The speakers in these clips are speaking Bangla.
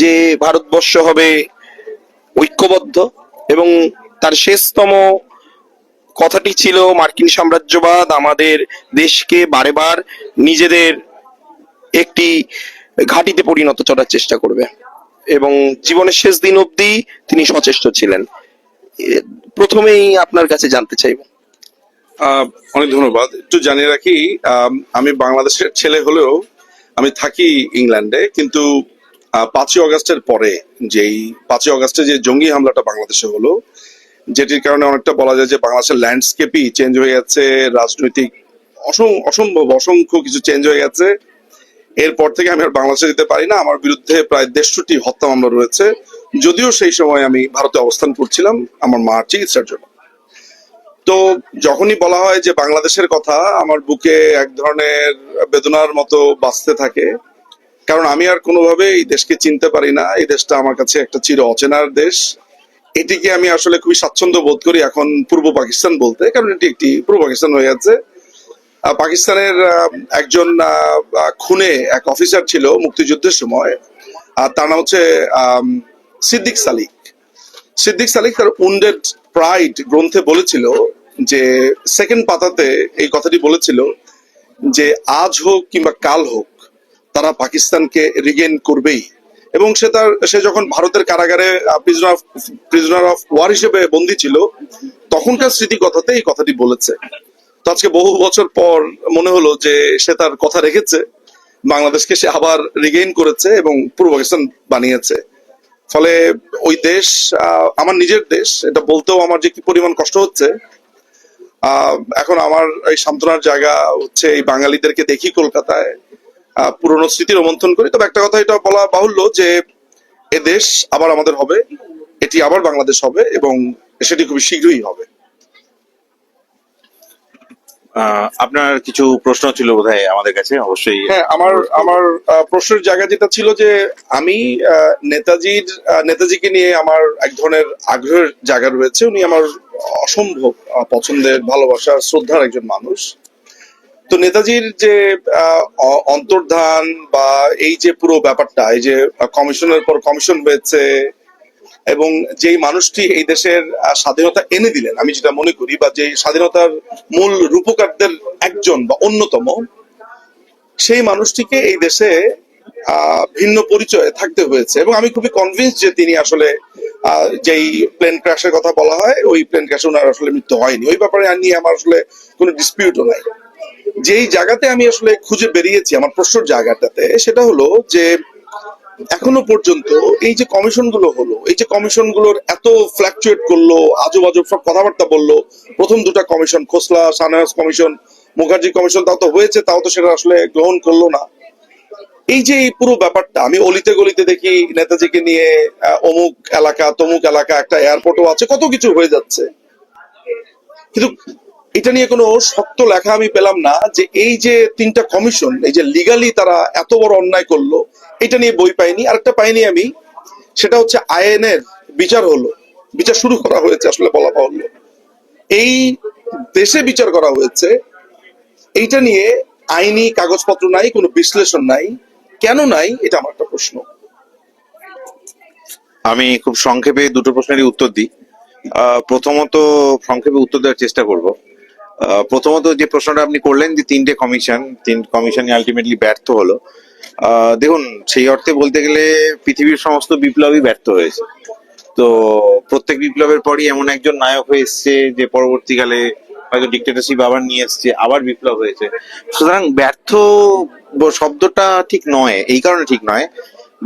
যে ভারতবর্ষ হবে ঐক্যবদ্ধ এবং তার শেষতম কথাটি ছিল মার্কিন সাম্রাজ্যবাদ আমাদের দেশকে বারে বার নিজেদের একটি ঘাঁটিতে পরিণত করার চেষ্টা করবে। এবং জীবনের শেষ দিন অবধি তিনি সচেষ্ট ছিলেন। প্রথমেই আপনার কাছে জানতে চাইব। অনেক ধন্যবাদ। একটু জানিয়ে রাখি আমি বাংলাদেশের ছেলে হলেও আমি থাকি ইংল্যান্ডে, কিন্তু পাঁচই অগস্টের পরে যেই পাঁচই অগস্টে যে জঙ্গি হামলাটা বাংলাদেশে হলো, যেটির কারণে অনেকটা বলা যায় যে বাংলাদেশের ল্যান্ডস্কেপই চেঞ্জ হয়ে গেছে, রাজনৈতিক অসম- অসম্ভব, অসংখ্য কিছু চেঞ্জ হয়ে গেছে। এরপর থেকে আমি আর বাংলাদেশে যেতে পারি না, আমার বিরুদ্ধে প্রায় দেড়শোটি হত্যা মামলা রয়েছে। যদিও সেই সময় আমি ভারতে অবস্থান করছিলাম, আমার মার চিকিৎসার জন্য। তো যখনই বলা হয় যে বাংলাদেশের কথা, আমার বুকে এক ধরনের বেদনার মতো বাঁচতে থাকে। কারণ আমি আর কোনোভাবে এই দেশকে চিনতে পারি না। এই দেশটা আমার কাছে একটা চির অচেনার দেশ। এটিকে আমি আসলে খুবই স্বাচ্ছন্দ্য বোধ করি এখন পূর্ব পাকিস্তান বলতে কারণ এটি একটি পূর্ব পাকিস্তান হয়ে আহ, পাকিস্তানের একজন খুনে এক অফিসার ছিল মুক্তিযুদ্ধের সময়। আর তার নাম হচ্ছে সিদ্দিক সালিক। সিদ্দিক সালিক তার উন্ডেড প্রাইড গ্রন্থে বলেছিল যে সেকেন্ড পাতাতে এই কথাটি বলেছিল যে আজ হোক কিংবা কাল হোক তারা পাকিস্তানকে রিগেন করবেই। এবং সে তার, সে যখন ভারতের কারাগারে প্রিজনার অফ ওয়ার হিসেবে বন্দী ছিল, তখনকার স্মৃতি কথাতে এই কথাটি বলেছে। তো আজকে বহু বছর পর মনে হলো যে সে তার কথা রেখেছে, বাংলাদেশকে সে আবার রিগেইন করেছে এবং পূর্ব পাকিস্তান বানিয়েছে। ফলে ওই দেশ আমার নিজের দেশ, এটা বলতেও আমার যে কি পরিমাণ কষ্ট হচ্ছে এখন আমার এই সান্ত্বনার জায়গা হচ্ছে এই বাঙালিদেরকে দেখি কলকাতায় পুরনো স্মৃতি রোমন্থন করি। তবে একটা কথা এটা বলা বাহুল্য যে এ দেশ আবার আমাদের হবে এটি আবার বাংলাদেশ হবে এবং সেটি খুবই শীঘ্রই হবে। আপনার কিছু প্রশ্ন ছিল বোধহয় আমাদের কাছে? অবশ্যই। হ্যাঁ আমার আমার প্রশ্নের জায়গা যেটা ছিল যে আমি নেতাজির নেতাজিকে নিয়ে আমার এক ধরনের আগ্রহের জায়গা রয়েছে। উনি আমার অসম্ভব পছন্দের ভালোবাসার শ্রদ্ধার একজন মানুষ। তো নেতাজির যে অন্তর্ধান বা এই যে পুরো ব্যাপারটা, এই যে কমিশনের পর কমিশন হয়েছে এবং যেই মানুষটি এই দেশের স্বাধীনতা এনে দিলেন, আমি যেটা মনে করি বা যে স্বাধীনতার মূল রূপকারদের একজন বা অন্যতম, সেই মানুষটিকে এই দেশে ভিন্ন পরিচয়ে থাকতে হয়েছে এবং আমি খুবই কনভিন্স যে তিনি আসলে যেই প্লেন ক্র্যাশের কথা বলা হয়, ওই প্লেন ক্র্যাশে ওনার আসলে মৃত্যু হয়নি। ওই ব্যাপারে আর নিয়ে আমার আসলে কোনো ডিসপিউটও নাই। যেই জায়গাতে আমি আসলে খুঁজে বেরিয়েছি, আমার প্রশ্নের জায়গাটাতে, সেটা হলো যে এখনও পর্যন্ত এই যে কমিশনগুলো হলো, এই যে কমিশনগুলোর এত ফ্ল্যাকচুয়েট করল, আজব আজব সব কথাবার্তা বলল, প্রথম দুটা commission, Khosla Shahnawaz commission, Mukherjee commission, তাও তো হয়েছে, তাও তো সেটা আসলে গ্রহণ করল না। এই যে এই পুরো ব্যাপারটা, আমি অলিতে গলিতে দেখি নেতাজিকে নিয়ে অমুক এলাকা, তমুক এলাকা, একটা এয়ারপোর্টও আছে, কত কিছু হয়ে যাচ্ছে। কিন্তু এটা নিয়ে কোনো শক্ত লেখা আমি পেলাম না যে এই যে তিনটা কমিশন, এই যে লিগালি তারা এত বড় অন্যায় করল, এটা নিয়ে বই পাইনি। আরেকটা পাইনি আমি, সেটা হচ্ছে আইএনের বিচার হলো। বিচার শুরু করা হয়েছে আসলে বলা বাহুল্য। এই দেশে বিচার করা হয়েছে, এইটা নিয়ে আইনি কাগজপত্র নাই, কোনো বিশ্লেষণ নাই। কেন নাই, এটা আমার একটা প্রশ্ন। আমি খুব সংক্ষেপে দুটো প্রশ্নেরই উত্তর দিই। প্রথমত সংক্ষেপে উত্তর দেওয়ার চেষ্টা করব। প্রথমত যে প্রশ্নটা আপনি করলেন যে তিনটে কমিশন তিন কমিশনই আলটিমেটলি ব্যর্থ হলো দেখুন, সেই অর্থে বলতে গেলে পৃথিবীর সমস্ত বিপ্লবই ব্যর্থ হয়েছে। তো প্রত্যেক বিপ্লবের পরই এমন একজন নায়ক হয়ে এসছে যে পরবর্তীকালে হয়তো ডিক্টেটরশিপ আবার নিয়ে এসছে, আবার বিপ্লব হয়েছে। সুতরাং ব্যর্থ শব্দটা ঠিক নয়, এই কারণে ঠিক নয়।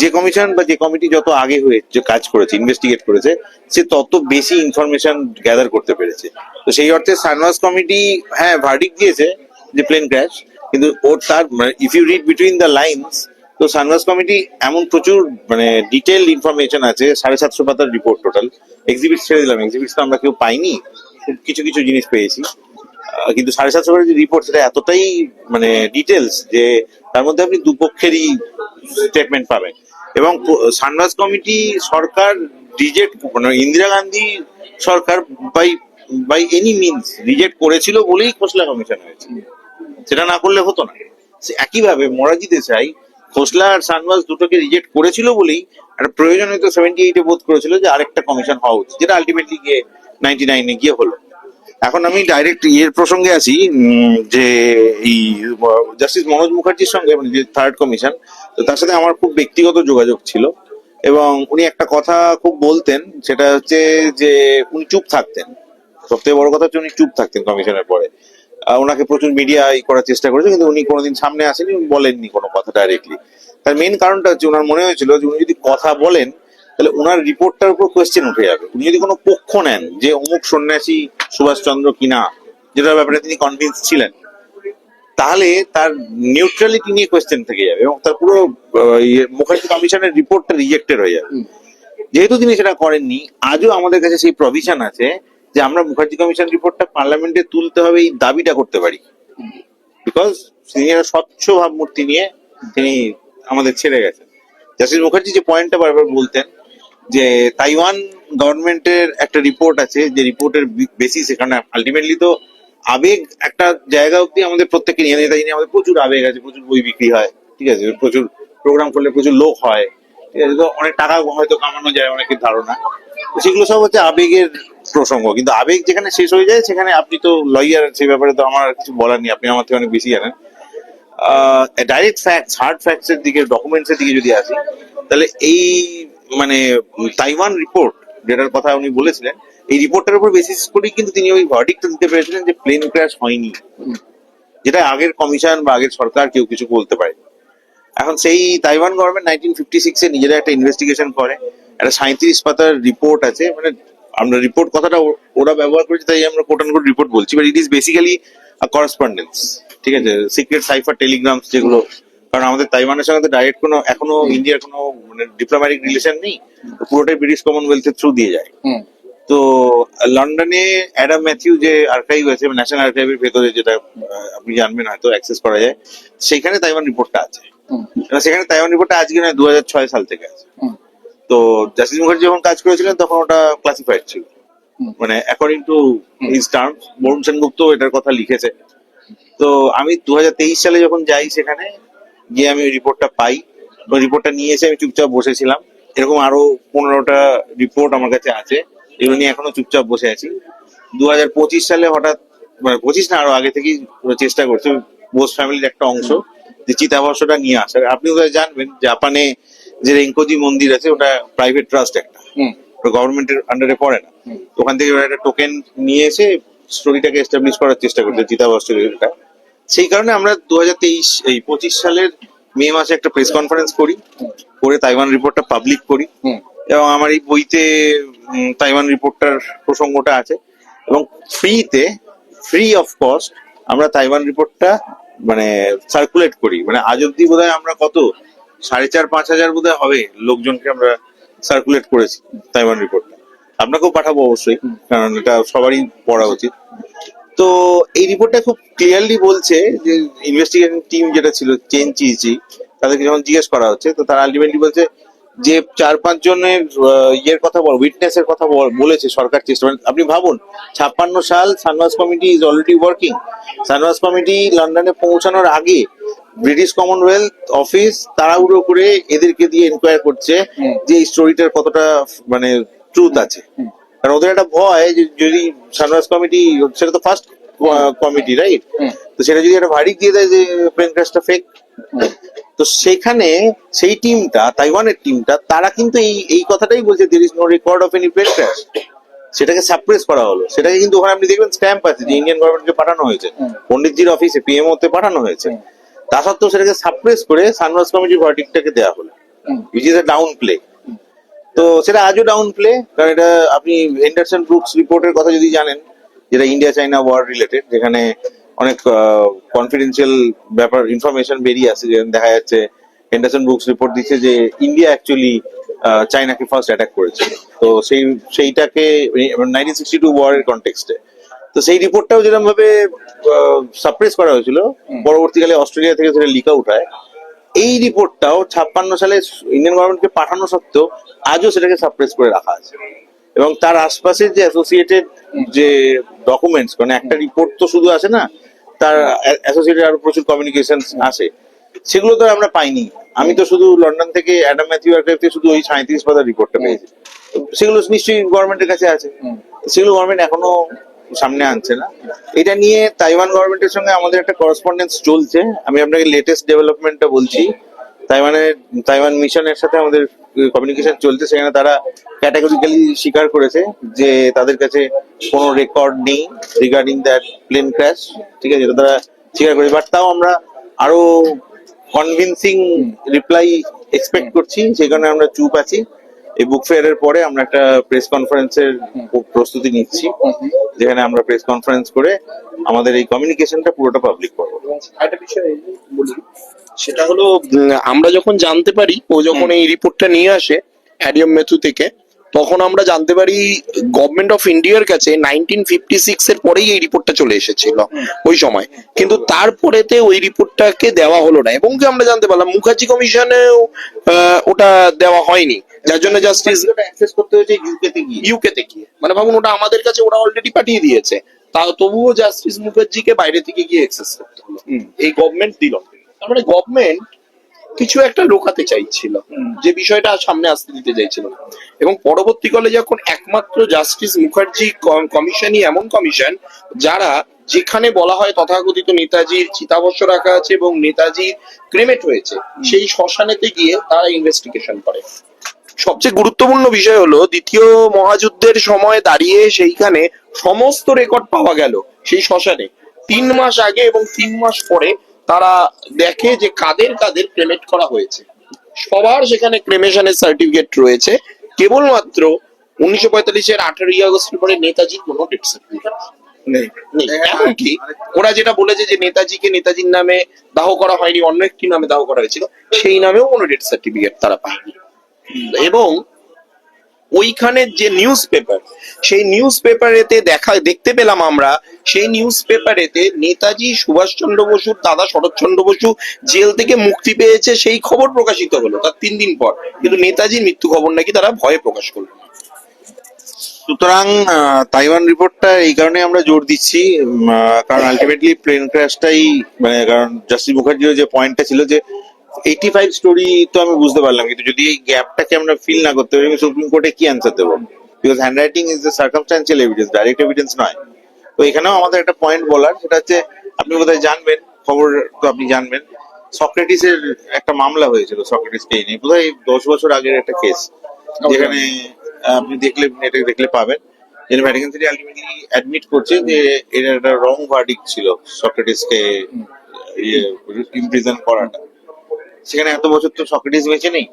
যে কমিশন বা যে কমিটি যত আগে হয়ে যে কাজ করেছে ইনভেস্টিগেট করেছে, সে তত বেশি ইনফরমেশন গ্যাদার করতে পেরেছে। তো সেই অর্থে সানওয়াস কমিটি হ্যাঁ ভার্ডিক দিয়েছে যে প্লেন ক্র্যাশ কিন্তু ওর তার if you read between the lines তো সানওয়াস কমিটি এমন প্রচুর মানে ডিটেল ইনফরমেশন আছে, সাড়ে সাতশো পাতার রিপোর্ট টোটাল এক্সিবিট ছেড়ে দিলাম এক্সিবিট তো আমরা কেউ পাইনি কিছু কিছু জিনিস পেয়েছি। কিন্তু সাড়ে সাতশো পাতার যে রিপোর্ট সেটা এতটাই মানে ডিটেলস যে তার মধ্যে আপনি দুপক্ষেরই স্টেটমেন্ট পাবেন। এবং সানরাজ কমিটি সরকার রিজেক্ট মানে ইন্দিরা গান্ধী সরকার by by any means reject করেছিল বলেই খোসলা কমিশন হয়েছে। সেটা না করলে হতো না। একইভাবে মোরাজি দেশাই খোসলা আর সানওয়াজ দুটোকে রিজেক্ট করেছিল বলেই একটা প্রয়োজন হয়তো সেভেন্টি এইটে বোধ করেছিল যে আরেকটা কমিশন হওয়া উচিত, যেটা আলটিমেটলি গিয়ে নাইনটি নাইনে গিয়ে হলো। এখন আমি ডাইরেক্ট ইয়ের প্রসঙ্গে আছি যে এই জাস্টিস মনোজ মুখার্জির সঙ্গে মানে যে থার্ড কমিশন তো তার সাথে আমার খুব ব্যক্তিগত যোগাযোগ ছিল এবং উনি একটা কথা খুব বলতেন, সেটা হচ্ছে যে উনি চুপ থাকতেন। সবথেকে বড় কথা হচ্ছে উনি চুপ থাকতেন কমিশনের পরে। ওনাকে প্রচুর মিডিয়া ই করার চেষ্টা করেছে, কিন্তু উনি কোনোদিন সামনে আসেনি, উনি বলেননি কোনো কথা ডাইরেক্টলি তার মেন কারণটা হচ্ছে ওনার মনে হয়েছিল যে উনি যদি কথা বলেন, তাহলে ওনার রিপোর্টটার উপর কোয়েশ্চেন উঠে যাবে। উনি যদি কোনো পক্ষ নেন যে অমুক সন্ন্যাসী সুভাষচন্দ্র কিনা, যেটার ব্যাপারে তিনি কনভিন্স ছিলেন তাহলে তার নিউট্রালিটি নিয়ে কোয়েশ্চেন থেকে যাবে এবং তার পুরো ইয়ে, মুখার্জি কমিশনের রিপোর্টটা রিজেক্টেড হয়ে যাবে। যেহেতু তিনি সেটা করেননি আজও আমাদের কাছে সেই প্রভিশন আছে যে আমরা মুখার্জি কমিশন রিপোর্টটা পার্লামেন্টে তুলতে হবে এই দাবিটা করতে পারি। বিকজ তিনি স্বচ্ছ ভাবমূর্তি নিয়ে তিনি আমাদের ছেড়ে গেছেন। জাস্টিস মুখার্জি যে পয়েন্টটা বারবার বলতেন যে তাইওয়ান গভর্নমেন্টের একটা রিপোর্ট আছে যে রিপোর্টের বেসিস এখানে আলটিমেটলি তো আবেগ একটা জায়গা অব্দি আমাদের প্রত্যেককে নিয়ে নেই তাই নিয়ে আমাদের প্রচুর আবেগ আছে, প্রচুর বই বিক্রি হয়, ঠিক আছে? প্রচুর প্রোগ্রাম করলে প্রচুর লোক হয়, ঠিক আছে? তো অনেক টাকা হয়তো কামানো যায় অনেকের ধারণা। সেগুলো সব হচ্ছে আবেগের প্রসঙ্গ। কিন্তু আবেগ যেখানে শেষ হয়ে যায়, সেখানে আপনি তো লয়ার সেই ব্যাপারে তো আমার কিছু বলার নেই। আপনি আমার থেকে অনেক বেশি জানেন। ডাইরেক্ট ফ্যাক্টস হার্ড ফ্যাক্টস এর দিকে ডকুমেন্টস এর দিকে যদি আসি, তাহলে এই মানে তাইওয়ান রিপোর্ট যেটার কথা উনি বলেছিলেন, এই রিপোর্টের উপর বেসিস করেই কিন্তু তিনি ওই ভার্ডিকটা দিতে পেরেছিলেন যে প্লেন ক্র্যাশ হয়নি। যেটা আগের কমিশন বা আগের সরকার কেউ কিছু বলতে পারে এখন সেই তাইওয়ান গভর্নমেন্ট নাইনটিন ফিফটি সিক্সে নিজেরা একটা ইনভেস্টিগেশন করে। একটা সাঁত্রিশ পাতার রিপোর্ট আছে মানে আমরা রিপোর্ট কথাটা ওরা ব্যবহার করেছে, তাই আমরা কোট কোট রিপোর্ট বলছি। But it is basically correspondence ঠিক আছে? সিক্রেট সাইফার টেলিগ্রামস যেগুলো কারণ আমাদের তাইওয়ানের সঙ্গে তো ডাইরেক্ট কোনো এখনও ইন্ডিয়ার কোনো মানে ডিপ্লোম্যাটিক রিলেশন নেই পুরোটাই ব্রিটিশ কমনওয়েলথের থ্রু দিয়ে যায়। তো লন্ডনে অ্যাডাম ম্যাথিউ যে আর্কাইভ আছে ন্যাশনাল আর্কাইভের ভেতরে যেটা আপনি জানবেন হয়তো অ্যাক্সেস করা যায় সেখানে তাইওয়ান রিপোর্টটা আছে। সেখানে তাইওয়ান রিপোর্টটা আজকে নয় দু ছয় সাল থেকে আছে। তো জাস্টিস মুখার্জি যখন কাজ করেছিলেন তখন ওটা ক্লাসিফাইড ছিল। মানে according to his terms Barun Sengupta এটার কথা লিখেছে। তো আমি দু হাজার তেইশ সালে যখন যাই সেখানে গিয়ে আমি ওই রিপোর্টটা পাই। ওই রিপোর্টটা নিয়ে এসে আমি চুপচাপ বসেছিলাম। এরকম আরও পনেরোটা রিপোর্ট আমার কাছে আছে। এগুলো নিয়ে এখনও চুপচাপ বসে আছি। দু হাজার পঁচিশ সালে হঠাৎ মানে পঁচিশ না আরও আগে থেকেই চেষ্টা করছে। বোস ফ্যামিলির একটা অংশ যে চিতাভস্যটা নিয়ে আসার। আপনি বোধহয় জানবেন জাপানে যে রেঙ্কোজি মন্দির আছে ওটা প্রাইভেট ট্রাস্ট একটা। গভর্নমেন্টের আন্ডারে পড়ে না। ওখান থেকে ওরা একটা টোকেন নিয়ে এসে স্টোরিটাকে এস্টাবলিশ করার চেষ্টা করছে চিতাভস্যটা সেই কারণে আমরা দু হাজার তেইশ এই পঁচিশ সালের মে মাসে একটা প্রেস কনফারেন্স করি করে তাইওয়ান রিপোর্টটা পাবলিক করি। এবং আমার এই বইতে তাইওয়ান রিপোর্টটার প্রসঙ্গটা আছে। এবং ফ্রিতে ফ্রি অফ কস্ট আমরা তাইওয়ান রিপোর্টটা মানে সার্কুলেট করি। মানে আজ অব্দি বোধহয় আমরা কত? সাড়ে চার পাঁচ হাজার বোধহয় হবে লোকজনকে আমরা সার্কুলেট করেছি তাইওয়ান রিপোর্টটা আপনাকেও পাঠাবো অবশ্যই কারণ এটা সবারই পড়া উচিত। তো এই রিপোর্টটা খুব ক্লিয়ারলি বলছে যে ইনভেস্টিগেশন টিম যেটা ছিল চেন চিজি তাদেরকে যখন জিজ্ঞেস করা হচ্ছে তো তারা আলটিমেটলি বলছে যে চার পাঁচ জনের ইয়ের কথা বল উইটনেস এর কথা বল- বলেছে সরকার চেষ্টা মানে আপনি ভাবুন ছাপ্পান্ন সাল Shahnawaz committee is already working Shahnawaz committee লন্ডনে পৌঁছানোর আগে ব্রিটিশ কমনওয়েলথ অফিস তাড়াহুড়ো করে এদেরকে দিয়ে এনকোয়ার করছে যে এই স্টোরিটার কতটা মানে ট্রুথ আছে। কারণ ওদের একটা ভয় যে যদি সানরাইজ কমিটি সেটা তো ফার্স্ট কমিটি রাইট তো সেটা যদি একটা ভারী দিয়ে দেয় যে প্লেন ক্র্যাশটা ফেক তো সেখানে সেই টিমটা তাইওয়ানের টিমটা তারা কিন্তু এই এই কথাটাই বলছে there is no record of any plane crash সেটাকে সাপ্রেস করা হলো। সেটাকে কিন্তু ওখানে আপনি দেখবেন স্ট্যাম্প আছে যে ইন্ডিয়ান গভর্নমেন্টকে পাঠানো হয়েছে। পন্ডিতজির অফিসে পিএমও তে পাঠানো হয়েছে। তা সত্ত্বেও সেটাকে সাপ্রেস করে সানরাইজ কমিটির ভার্ডিকটাকে দেওয়া হলো। Which is a downplay তো সেটা আজও ডাউন প্লে কারণ এটা আপনি হেন্ডারসন ব্রুকস রিপোর্টের কথা যদি জানেন যেটা ইন্ডিয়া চাইনা ওয়ার রিলেটেড যেখানে অনেক কনফিডেন্সিয়াল ব্যাপার ইনফরমেশন বেরিয়ে আসে যেখানে দেখা যাচ্ছে হেন্ডারসন ব্রুকস রিপোর্ট দিচ্ছে যে ইন্ডিয়া অ্যাকচুয়ালি চাইনাকে ফার্স্ট অ্যাটাক করেছে। তো সেই সেইটাকে নাইনটিন সিক্সটি টু ওয়ারের কন্টেক্সটে তো সেই রিপোর্টটাও যেরকম ভাবে সাপ্রেস করা হয়েছিল পরবর্তীকালে অস্ট্রেলিয়া থেকে সেটা লিক আউট হয়। এই রিপোর্টটাও ছাপ্পান্ন সালে ইন্ডিয়ান গভর্নমেন্টকে পাঠানো সত্ত্বেও আজও সেটাকে সাপ্রেস করে রাখা আছে। এবং তার আশপাশের যে অ্যাসোসিয়েটেড যে ডকুমেন্টস মানে একটা রিপোর্ট তো শুধু আসে না তার অ্যাসোসিয়েটেড আরও প্রচুর কমিউনিকেশন আসে সেগুলো তো আমরা পাইনি। আমি তো শুধু লন্ডন থেকে অ্যাডাম ম্যাথিউ আর্কাইভ থেকে শুধু ওই সাঁত্রিশ পাতার রিপোর্টটা পেয়েছি। সেগুলো নিশ্চয়ই গভর্নমেন্টের কাছে আছে। সেগুলো গভর্নমেন্ট এখনও সামনে আনছে না। এটা নিয়ে তাইওয়ান গভর্নমেন্টের সঙ্গে আমাদের একটা করসপন্ডেন্স চলছে। আমি আপনাকে লেটেস্ট ডেভেলপমেন্টটা বলছি। তাইওয়ানের তাইওয়ান মিশনের সাথে আমাদের কমিউনিকেশন চলছে। সেখানে তারা ক্যাটাগরিক্যালি স্বীকার করেছে যে তাদের কাছে কোনো রেকর্ড নেই রিগার্ডিং দ্যাট প্লেন ক্র্যাশ ঠিক আছে? তারা স্বীকার করেছে। বাট তাও আমরা আরও কনভিনসিং রিপ্লাই এক্সপেক্ট করছি। কারণে আমরা চুপ আছি। এই বুক ফেয়ারের পরে আমরা একটা প্রেস কনফারেন্সের প্রস্তুতি নিচ্ছি যেখানে আমরা প্রেস কনফারেন্স করে আমাদের এই কমিউনিকেশনটা পুরোটা পাবলিক করব। একটা বিষয় বলি সেটা হলো আমরা যখন জানতে পারি ও যখন এই রিপোর্টটা নিয়ে আসে অ্যাডিয়াম মেথু থেকে তখন আমরা জানতে পারি গভর্নমেন্ট অফ ইন্ডিয়ার কাছে নাইনটিন ফিফটি সিক্স এর পরেই এই রিপোর্টটা চলে এসেছিল ওই সময়। কিন্তু তারপরেতে ওই রিপোর্টটাকে দেওয়া হলো না এবং কি আমরা জানতে পারলাম মুখার্জি কমিশনেও ওটা দেওয়া হয়নি। যার জন্য জাস্টিস অ্যাক্সেস করতে হয়েছে ইউকে তে গিয়ে। ইউকে তে গিয়ে। মানে ভাবুন ওটা আমাদের কাছে ওরা অলরেডি পাঠিয়ে দিয়েছে। তা তবুও জাস্টিস মুখার্জিকে বাইরে থেকে গিয়ে এক্সেস করতে হলো। এই গভর্নমেন্ট দিল। তার মানে গভর্নমেন্ট কিছু একটা লোকাতে চাইছিল যে বিষয়টা সামনে আসতে দিতে চাইছিল। এবং পরবর্তীকালে যখন একমাত্র জাস্টিস মুখার্জি কমিশনই এমন কমিশন যারা যেখানে বলা হয় তথাকথিত নেতাজির চিতাবর্ষ রাখা আছে এবং নেতাজি ক্রেমেট হয়েছে সেই শ্মশানেতে গিয়ে তারা ইনভেস্টিগেশন করে। সবচেয়ে গুরুত্বপূর্ণ বিষয় হলো দ্বিতীয় মহাযুদ্ধের সময় দাঁড়িয়ে সেইখানে সমস্ত রেকর্ড পাওয়া গেল সেই শ্মশানে। তিন মাস আগে এবং তিন মাস পরে তারা দেখে যে কাদের কাদের ক্রেমেট করা হয়েছে। সবার সেখানে ক্রেমেশনের সার্টিফিকেট রয়েছে। কেবলমাত্র উনিশশো পঁয়তাল্লিশের আঠারোই আগস্টের পরে নেতাজির কোনো ডেথ সার্টিফিকেট নেই। এমনকি ওরা যেটা বলেছে যে নেতাজিকে নেতাজির নামে দাহ করা হয়নি অন্য একটি নামে দাহ করা হয়েছিল সেই নামেও কোনো ডেথ সার্টিফিকেট তারা পায়নি। এবং ওইখানের যে নিউজ পেপার সেই নিউজ পেপারেতে দেখা, দেখতে পেলাম আমরা, সেই নিউজ পেপারেতে নেতাজি সুভাষচন্দ্র বসুর, দাদা শরৎচন্দ্র বসু জেল থেকে মুক্তি পেয়েছে সেই খবর প্রকাশিত হলো, তার তিন দিন পর। কিন্তু নেতাজির মৃত্যু খবর নাকি তারা ভয়ে প্রকাশ করল সুতরাং তাইওয়ান রিপোর্টটা এই কারণে আমরা জোর দিচ্ছি কারণ আলটিমেটলি প্লেন ক্র্যাশটাই মানে কারণ জাস্টিস মুখার্জির যে পয়েন্টটা ছিল যে এইটি ফাইভ স্টোরি তো আমি বুঝতে পারলাম কিন্তু যদি এই গ্যাপটাকে আমরা ফিল না করতে পারি সুপ্রিম কোর্টে কি অ্যান্সার দেবো? Because handwriting is the circumstantial evidence direct evidence নয়। তো এখানেও আমাদের একটা পয়েন্ট বলার সেটা হচ্ছে আপনি বোধহয় জানবেন খবর তো আপনি জানবেন। সক্রেটিসের একটা মামলা হয়েছিল সক্রেটিসকে নিয়ে। বোধহয় দশ বছর আগের একটা কেস যেখানে আপনি দেখলে নেটে দেখলে পাবেন। যেখানে ভ্যাটিকান সিটি আলটিমেটলি অ্যাডমিট করছে যে এটা একটা রং ভার্ডিক ছিল সক্রেটিসকে ইয়ে ইমপ্রিজন করাটা। সেখানে এত বছর তো সক্রেটিস বেঁচে নেই।